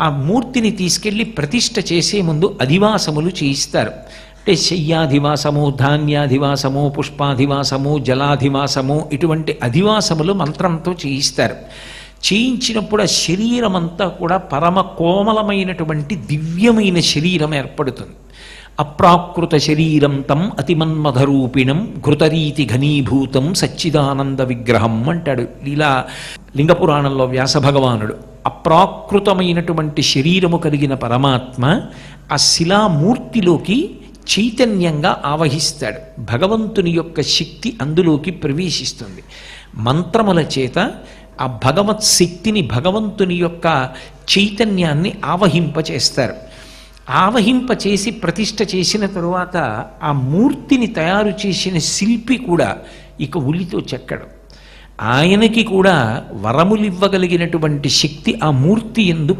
ఆ మూర్తిని తీసుకెళ్ళి ప్రతిష్ఠ చేసే ముందు అధివాసములు చేయిస్తారు. అంటే శయ్యాధివాసము ధాన్యాధివాసము పుష్పాధివాసము జలాధివాసము ఇటువంటి అధివాసములు మంత్రంతో చేయిస్తారు. చేయించినప్పుడు ఆ శరీరం అంతా కూడా పరమ కోమలమైనటువంటి దివ్యమైన శరీరం ఏర్పడుతుంది. అప్రాకృత శరీరం తం అతిమన్మధరూపిణం ఘృతరీతి ఘనీభూతం సచ్చిదానంద విగ్రహం అంటాడు. ఇలా లింగపురాణంలో వ్యాస భగవానుడు. అప్రాకృతమైనటువంటి శరీరము కలిగిన పరమాత్మ ఆ శిలామూర్తిలోకి చైతన్యంగా ఆవహిస్తాడు. భగవంతుని యొక్క శక్తి అందులోకి ప్రవేశిస్తుంది. మంత్రముల చేత ఆ భగవత్ శక్తిని భగవంతుని యొక్క చైతన్యాన్ని ఆవహింపచేస్తారు. ఆవహింపచేసి ప్రతిష్ట చేసిన తరువాత ఆ మూర్తిని తయారు చేసిన శిల్పి కూడా ఇక ఉలితో చెక్కడు. ఆయనకి కూడా వరములివ్వగలిగినటువంటి శక్తి ఆ మూర్తి ఎందు